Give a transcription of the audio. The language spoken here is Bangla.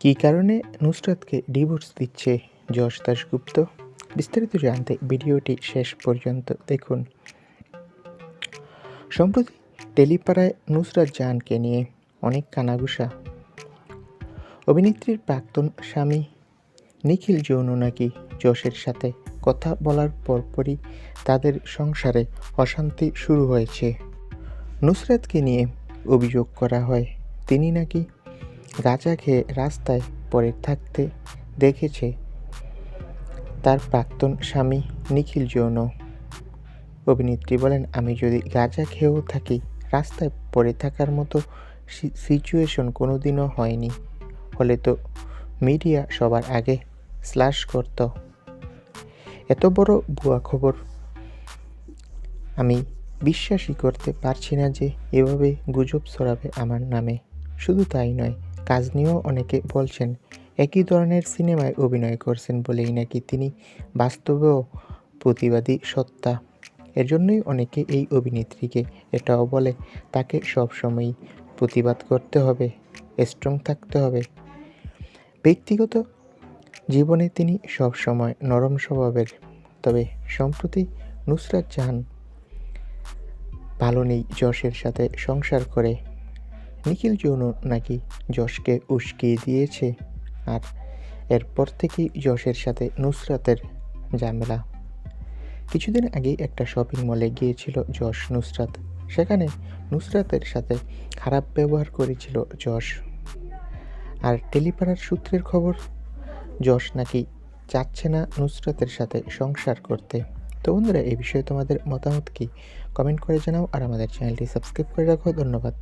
কী কারণে নুসরাতকে ডিভোর্স দিচ্ছে যশ দাশগুপ্ত? বিস্তারিত জানতে ভিডিওটি শেষ পর্যন্ত দেখুন। সম্প্রতি টেলিপাড়ায় নুসরাত জাহানকে নিয়ে অনেক কানাঘুষা। অভিনেত্রীর প্রাক্তন স্বামী নিখিল যৌন নাকি যশের সাথে কথা বলার পরপরই তাদের সংসারে অশান্তি শুরু হয়েছে। নুসরাতকে নিয়ে অভিযোগ করা হয়, তিনি নাকি গাঁজা খেয়ে রাস্তায় পড়ে থাকতে দেখেছে তার প্রাক্তন স্বামী নিখিল যৌন। অভিনেত্রী বলেন, আমি যদি গাঁজা খেয়েও থাকি, রাস্তায় পড়ে থাকার মতো সিচুয়েশন কোনোদিনও হয়নি। হলে তো মিডিয়া সবার আগে স্ল্যাশ করত। এত বড় ভুয়া খবর আমি বিশ্বাসই করতে পারছি না যে এভাবে গুজব ছড়াবে আমার নামে। শুধু তাই নয় কাজ নিয়েও অনেকে বলছেন, একই ধরনের সিনেমায় অভিনয় করছেন বলেই নাকি তিনি বাস্তবেও প্রতিবাদী সত্তা। এজন্যই অনেকে এই অভিনেত্রীকে এটাও বলে, তাকে সবসময়ই প্রতিবাদ করতে হবে স্ট্রং থাকতে হবে। ব্যক্তিগত জীবনে তিনি সবসময় নরম স্বভাবের, তবে সম্প্রতি নুসরাত জাহান ভালো নেই যশের সাথে সংসার করে। নিখিল যৌন নাকি যশকে উস্কিয়ে দিয়েছে? আর এরপর থেকেই যশের সাথে নুসরাতের ঝামেলা। কিছুদিন আগেই একটা শপিং মলে গিয়েছিল যশ নুসরাত। সেখানে নুসরাতের সাথে খারাপ ব্যবহার করেছিল যশ। আর টেলিপাড়ার সূত্রের খবর, যশ নাকি চাচ্ছে না নুসরাতের সাথে সংসার করতে। তো বন্ধুরা এই বিষয়ে তোমাদের মতামত কি? কমেন্ট করে জানাও আর আমাদের চ্যানেলটি সাবস্ক্রাইব করে রাখো। ধন্যবাদ।